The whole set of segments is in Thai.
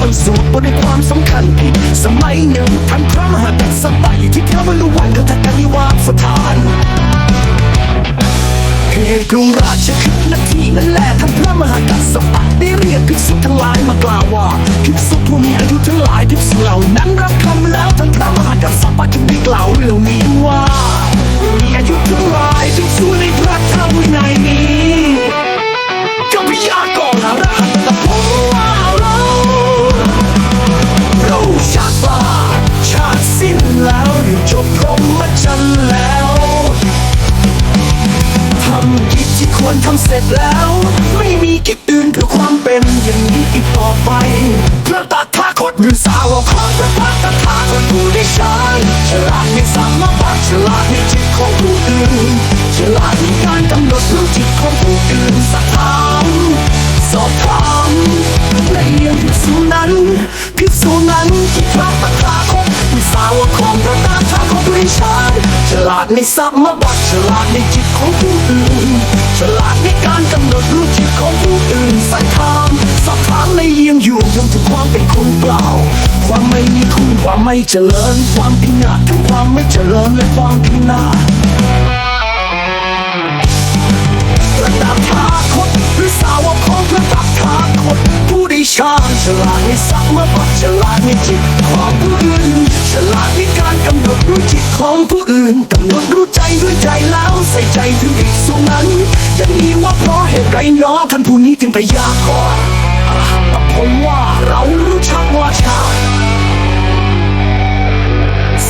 ปีเกิดที่24อาทิตย์มันสูงบนในความสำคัญ สมัยหนึ่งท่านพระมหากษัตริย์ที่เทวลุวันกับทัตนิวาสถานเหตุกรุงราชคือนาทีนั่นแหละท่านพระมหากษัตริย์ได้เรียกภิกษุทั้งหลายมากล่าวว่าภิกษุผู้มีอายุทั้งหลายภิกษุเหล่านั้นรับคำแล้วท่านพระมหากษัตริย์จึงได้กล่าวเรื่องนี้ว่ามีอายุทั้งหลายภิกษุ จแล้ว ไม่มีกิจอื่นเพื่อความเป็นอย่างนี้อีกต่อไปเพระตถาคตหรือสาวกของพระพักตถาคตผู้ได้ฌานฉลาดในสามบัติฉลาดในจิตของผู้อื่นฉลาดในการกำหนดรู้จิตของผู้อื่นสักถามสอบถามในเรื่องภิกษุนั้นภิกษุนั้นที่พระตถาคต ในสมมาบัติฉลาดในจิตของผู้อื่น ฉลาดในการกำหนดรู้จิตของผู้อื่นสักถามสอบถามในเยี่ยงอยู่ยังถึงความเป็นคุณเปล่า ความไม่มีคุณความไม่เจริญ ความพินาศทั้งความไม่เจริญและความพินาศระดับทาคตหรือสาวกของระดับทาคตผู้ได้ฌานฉลาดในสัมมาบัติฉลาดในจิตของ ดรู้จิตของผู้อื่นกำหนดรู้ใจด้วยใจแล้วใส่ใจถึงอีกส่วนนั้นอย่างนี้ว่าเพราะเหตุไรเนาะท่านผู้นี้จึงไปยากก่อนอรหันตผลว่าเรารู้ชักว่าชา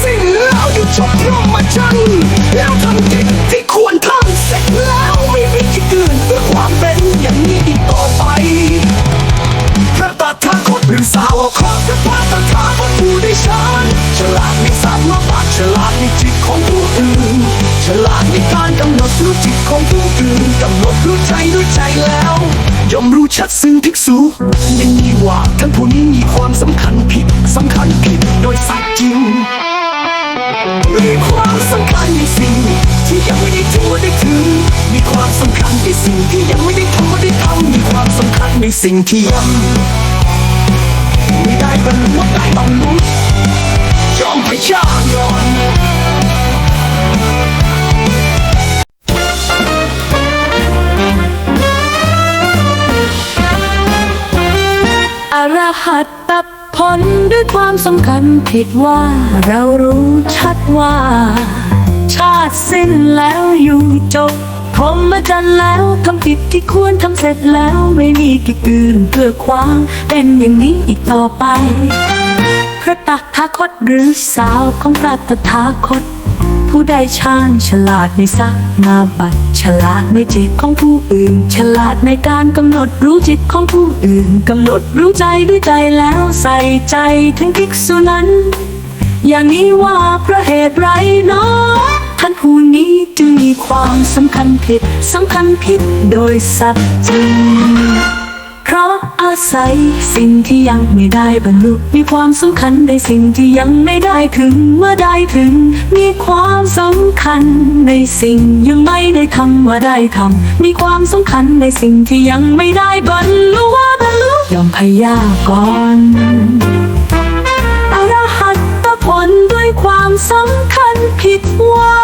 สิ้นแล้วหยุดจบพรหมจรรย์แล้วทำกิจที่ควรทำเสร็จแล้วไม่มีกิจอื่นเพื่อความเป็นอย่างนี้อีกต่อไปพระตถาคตหรือสาวของพระตถาคตผู้ด้ ชังภิกษุอย่างนี้ว่าท่านผู้นี้มีความสำคัญผิดสำคัญผิดโดยสัตย์จริงมีความสำคัญในสิ่งที่ยังไม่ได้ทั่วได้ถึง มีความสำคัญในสิ่งที่ยังไม่ได้ทั่วได้ทำมีความสำคัญในสิ่งที่ยังไม่ได้บรรลุได้บรรลุยอมพยายอ รหัตตผลด้วยความสำคัญผิดว่า เรารู้ชัดว่า ชาติสิ้นแล้วอยู่จบพรหมจรรย์แล้วทำกิจที่ควรทำเสร็จแล้วไม่มีกิจอื่นเพื่อความเป็นอย่างนี้อีกต่อไป พระตถาคตหรือสาวของพระตถาคต ผู้ได้ชาญฉลาดในสักมาบัติฉลาดในจิตของผู้อื่น ฉลาดในการกำหนดรู้จิตของผู้อื่นกำหนดรู้ใจด้วยใจแล้วใส่ใจถึงภิกษุนั้น อย่างนี้ว่าเพราะเหตุไรเนาะท่านผู้นี้จึงมีความสำคัญผิดสำคัญผิดโดยสัตว์จริงเพราะ อาศัยสิ่งที่ยังไม่ได้บรรลุ มีความสำคัญในสิ่งที่ยังไม่ได้ถึงเมื่อได้ถึง มีความสำคัญในสิ่งยังไม่ได้ทำว่าได้ทำมีความสำคัญในสิ่งที่ยังไม่ได้บรรลุว่าบรรลุยอมพยากรณ์อรหัตตผลด้วยความสำคัญผิดว่า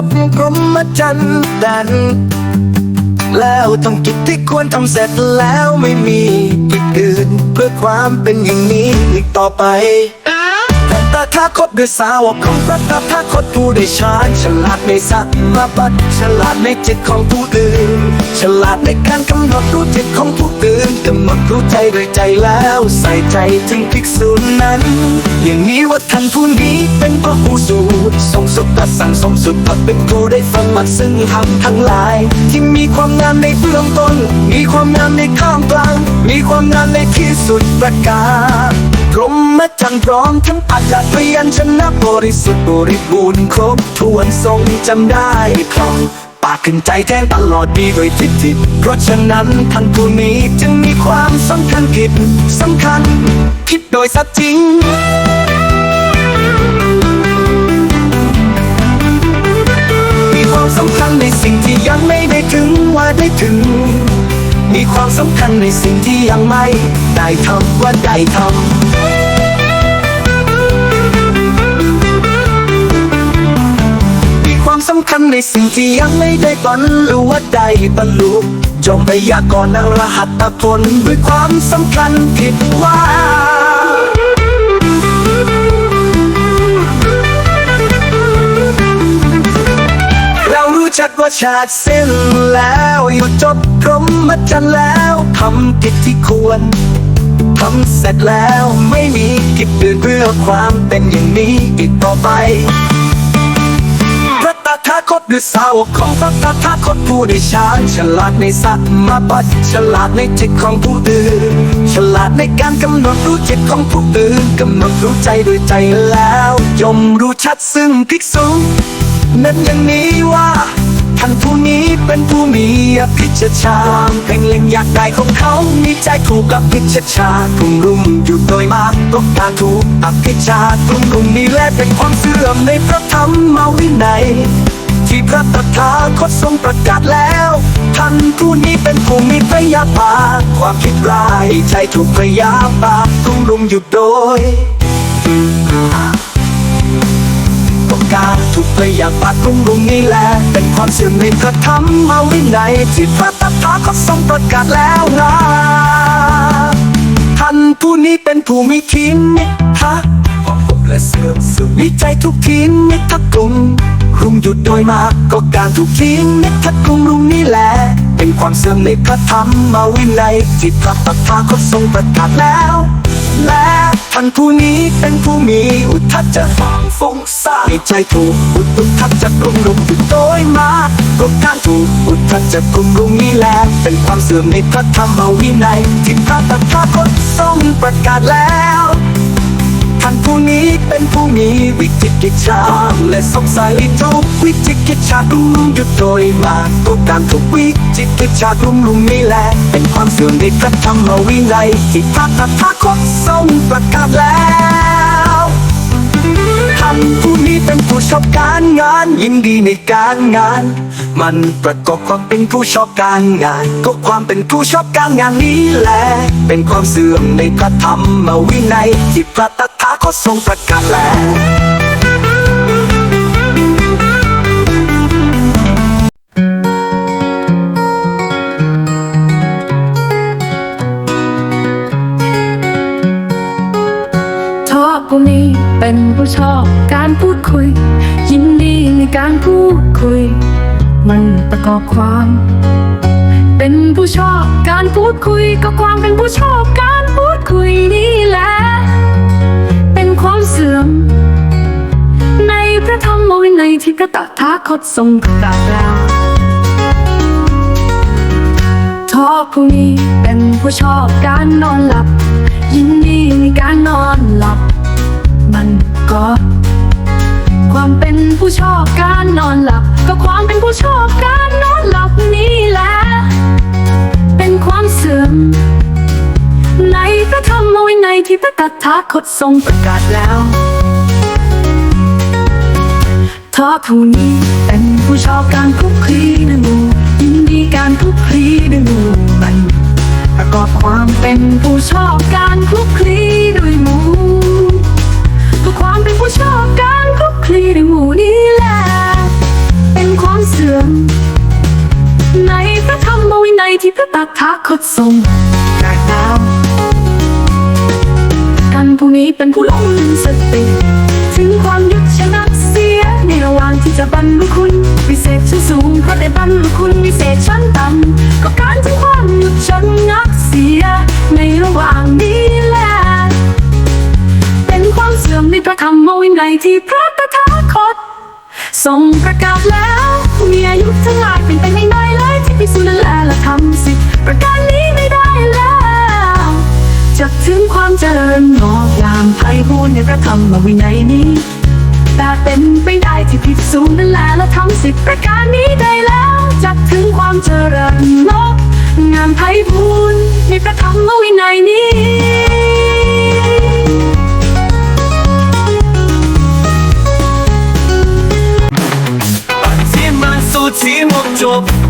หยุดจบพรหมจรรย์ดัน แล้วธงกิจที่ควรทำเสร็จแล้วไม่มีกิจอื่นเพื่อความเป็นอย่างนี้อีกต่อไป พระตถาคตด้วยสาวกของพระตถาคตผู้ได้ฌานฉลาดในสัมมาบัติฉลาดในจิตของผู้อื่นฉลาดในการกำหนดรู้จิตของผู้อื่นกำหนดรู้ใจด้วยใจแล้วใส่ใจถึงภิกษุนั้น อย่างนี้ว่าท่านผู้นี้เป็นพระผู้สูงทรงสุขตัดสั่งสมสุดพักเป็นครูได้ฟังมักซึ่งธรรมทั้งหลาย ที่มีความงามในเบื้องต้น มีความงามในข้ามกลาง มีความงามในที่สุดประกาศพรังพร้อมทั้งอัจฉริยันชนะบริสุทธิ์บริบูรณ์ครบถ้วนทรงจำได้คล่องปากขึ้นใจแทนตลอดดีโดยทิฏฐิเพราะฉะนั้นท่านผู้นี้จึงมีความสำคัญผิดสำคัญคิดโดยสัจจริงมีความสำคัญในสิ่งที่ยังไม่ได้ถึงว่าได้ถึง มีความสำคัญในสิ่งที่ยังไม่ ได้ทำว่าได้ทำ ความสำคัญในสิ่งที่ยังไม่ได้บรรลุว่าได้บรรลุจงพยากรณ์รหัสผลด้วยความสำคัญผิดว่าเรารู้จักว่าชาติสิ้นแล้วอยู่จบพรหมจรรย์แล้วทำกิจที่ควรทำเสร็จแล้วไม่มีกิจอื่นเพื่อความเป็นอย่างนี้อีกต่อไป ถาคตหรือสาวกของพระตถาคตผู้ได้ชานฉลาดในสัตมาปัดฉลาดในจิตของผู้อื่น ฉลาดในการกำหนดรู้จิตของผู้อื่นกำหนดรู้ใจด้วยใจแล้วยมรู้ชัดซึ่งภิกษุนั้นอย่างนี้ว่า ท่านผู้นี้เป็นผู้มีอภิชฌาเพ่งเล็งอยากได้ของเขามีใจถูกกับพิชฌาทุ่มรุมอยู่โดยมากตก็การถูกอภิชาทุ่มรุมนี้แลเป็นความเสื่อมในพระธรรมมาวินัยที่พระตถาคตทรงประกาศแล้ว ท่านผู้นี้เป็นผู้มีพยาบาทความคิดร้ายใจถูกพยาบาททุ่มรุมอยู่โดย ต้องการถูกพยาบาทรุมรุมนี่แหละเป็นความเสื่อมในพระธรรมวินัยที่พระตถาคตทรงประกาศแล้วนะท่านผู้นี้เป็นผู้มีทินนิทะความปกและเสื่อมสุดวิจัยทุกทินนิทะกกลุ่มรุมหยุดโดยมากก็การถูกทินนิทะกกลุ่มรุมนี่แหละ เป็นความเสื่อมในพระธรรมมาวินัยที่พระตถาคตทรงประกาศแล้ว และท่านผู้นี้เป็นผู้มีอุทธัจจะฟุ้งซ่านในใจถูกอุทธัจจะกลุ่มรุมอยู่โดยมากก็การถูกอุทธัจจะกลุ่มรุมนี้แหละเป็นความเสื่อมในพระธรรมมาวินัยที่พระตถาคตทรงประกาศแล้ว ท่านผู้นี้เป็นผู้มีวิจิกิจฉาและสงสัยทุกวิจิกิจฉารุมหยุดโดยมากก็การทุกวิจิกิจฉาลุมลุมนี่แหละเป็นความเสื่อมในพระธรรมวินัยที่พระตถาคตทรงประกาศแล้ว ท่านผู้นี้เป็นผู้ชอบการงาน ยินดีในการงาน มันประกอบความเป็นผู้ชอบการงาน ก็ความเป็นผู้ชอบการงานนี้แหละเป็นความเสื่อมในพระธรรมวินัยที่พระตถาคตทรงประกาศแล้ว เป็นผู้ชอบการพูดคุย ยินดีในการพูดคุย มันประกอบความ เป็นผู้ชอบการพูดคุย ก็ความเป็นผู้ชอบการพูดคุยนี่แหละเป็นความเสื่อม ในพระธรรมวินัยที่พระตถาคตทรงประกาศแล้วชอบผู้นี้เป็นผู้ชอบการนอนหลับ ยินดีในการนอนหลับ มันก็ ความเป็นผู้ชอบการนอนหลับ ก็ความเป็นผู้ชอบการนอนหลับนี่แหละ เป็นความเสื่อม ในพระธรรมวินัยที่พระตถาคตทรงประกาศแล้วทอผู้นี้เป็นผู้ชอบการคลุกคลีด้วยหมู่ยินดีการคลุกคลีด้วยหมู่มันประกอบความเป็นผู้ชอบการคลุกคลีด้วยหมู่ ก็ความเป็นผู้ชอบการคลุกคลีด้วยหมู่นี่แหละ เป็นความเสื่อม ในพระธรรมวินัยที่พระตถาคตทรงตรัสแล้วท่านผู้นี้เป็นผู้หลงลืมสติ ถึงความยุดชนะเสียในระหว่างที่จะบรรลุคุณ วิเศษชั้นสูงเพราะได้บรรลุคุณ ที่พระตถาคตทรงประกาศแล้ว มีอายุทั้งหลายเป็นไปไม่ได้เลยที่พิสูจน์และละทำสิประการนี้ไม่ได้แล้วจะถึงความเจริญงอกงามไพบูรณ์ในพระธรรมวินัยนี้แต่เป็นไปได้ที่พิสูจน์นั่นแหละและทำสิประการนี้ได้แล้วจะถึงความเจริญงอกงามไพบูรณ์ในพระธรรมวินัยนี้ ที่